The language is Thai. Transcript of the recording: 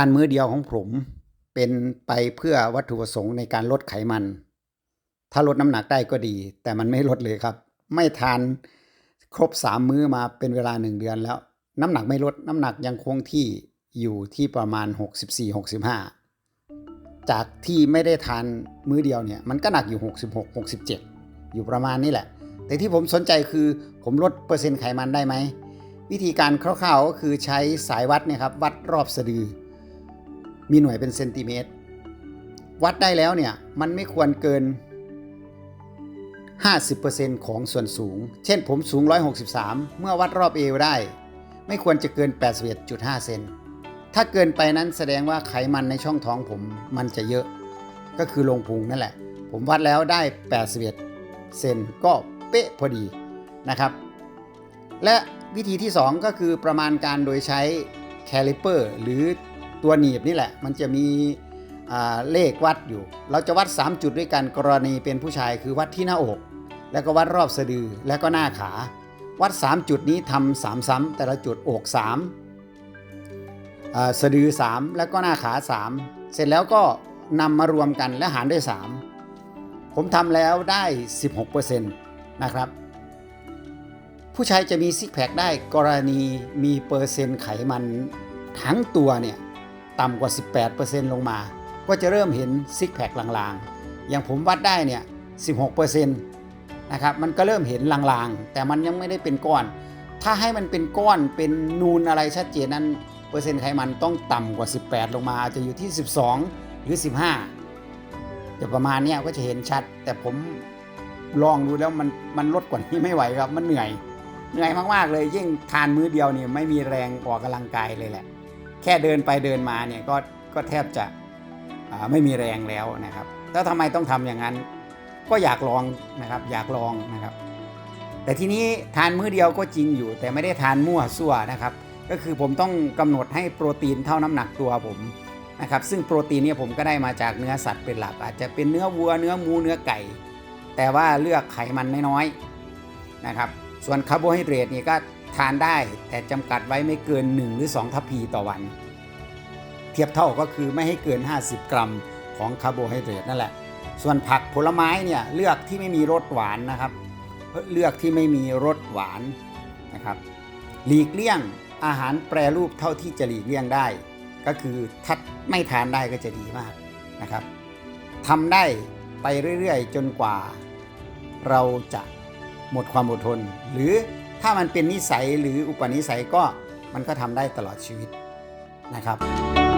านมื้อเดียวของผมเป็นไปเพื่อวัตถุประสงค์ในการลดไขมัน ถ้าลดน้ำหนักได้ก็ดี แต่มันไม่ลดเลยครับ ไม่ทานครบสามมื้อมาเป็นเวลาหนึ่งเดือนแล้ว น้ำหนักไม่ลดน้ำหนักยังคงที่อยู่ที่ประมาณ 64-65 จากที่ไม่ได้ทานมื้อเดียวเนี่ยมันก็หนักอยู่ 66-67 อยู่ประมาณนี้แหละ แต่ที่ผมสนใจคือผมลดเปอร์เซ็นต์ไขมันได้ไหม วิธีการคร่าวๆก็คือใช้สายวัดเนี่ยครับวัดรอบสะดือ มีหน่วยเป็นเซนติเมตร วัดได้แล้วเนี่ย มันไม่ควรเกิน 50%ของส่วนสูง เช่นผมสูง 163 เมื่อวัดรอบเอวได้ ไม่ควรจะเกิน 81.5 เซน ถ้าเกินไปนั้นแสดงว่าไขมันในช่องท้องผมมันจะเยอะ ก็คือลงพุงนั่นแหละ ผมวัดแล้วได้ 81 เซนก็เป๊ะพอดีนะครับ และวิธีที่ 2 ก็คือประมาณการโดยใช้แคลิเปอร์หรือ ตัวหนีบนี่แหละ มันจะมีเลขวัดอยู่ เราจะวัด 3 จุดด้วยกันกรณีเป็นผู้ชายคือวัดที่หน้าอก แล้วก็วัดรอบสะดือแล้วก็หน้าขา วัด 3 จุดนี้ทำสามซ้ำแต่ละจุดอก3อ่าสะดือ 3 แล้วก็หน้าขา 3 เสร็จแล้วก็นำมารวมกันและหารด้วย 3 ผมทำแล้วได้ 16%นะครับผู้ชายจะมีซิกแพคได้กรณีมีเปอร์เซ็นต์ไขมันทั้งตัวเนี่ย ต่ำกว่า 18%ลงมา ก็จะเริ่มเห็นซิกแพคลางๆ อย่างผมวัดได้เนี่ย 16%นะครับ มันก็เริ่มเห็นลางๆ แต่มันยังไม่ได้เป็นก้อน ถ้าให้มันเป็นก้อนเป็นนูนอะไรชัดเจนนั้น เปอร์เซ็นต์ไขมันต้องต่ำกว่า 18 ลงมาจะอยู่ที่ 12 หรือ 15จะประมาณนี้ก็จะเห็นชัด แต่ผมลองดูแล้วมันมันลดกว่านี้ไม่ไหวครับ มันเหนื่อย เหนื่อยมากๆเลยยิ่งทานมื้อเดียวเนี่ยไม่มีแรงออกกำลังกายเลยแหละ ค่เดินไปเดินมาเนี่ยก็ก็แทบจะไม่มีแรงแล้วนะครับแล้วทำไมต้องทำอย่างนั้น ก็อยากลองนะครับอยากลองนะครับ แต่ทีนี้ทานมื้อเดียวก็จริงอยู่ แต่ไม่ได้ทานมั่วซั่วนะครับ ก็คือผมต้องกำหนดให้โปรตีนเท่าน้ำหนักตัวผมนะครับซึ่งโปรตีนเนี่ยผมก็ได้มาจากเนื้อสัตว์เป็นหลัก อาจจะเป็นเนื้อวัวเนื้อหมูเนื้อไก่ แต่ว่าเลือกไขมันน้อยๆนะครับ ส่วนคาร์โบไฮเดรตนี่ก็ ทานได้แต่จำกัดไว้ไม่เกิน 1 หรือ 2 ทัพพีต่อวัน เทียบเท่าก็คือไม่ให้เกิน 50 กรัมของคาร์โบไฮเดรตนั่นแหละ ส่วนผักผลไม้เนี่ยเลือกที่ไม่มีรสหวานนะครับ เลือกที่ไม่มีรสหวานนะครับหลีกเลี่ยงอาหารแปรรูปเท่าที่จะหลีกเลี่ยงได้ ก็คือถ้าไม่ทานได้ก็จะดีมากนะครับทำได้ไปเรื่อยๆ จนกว่า เราจะหมดความอดทนหรือ ถ้ามันเป็นนิสัยหรืออุปนิสัยก็มันก็ทำได้ตลอดชีวิตนะครับ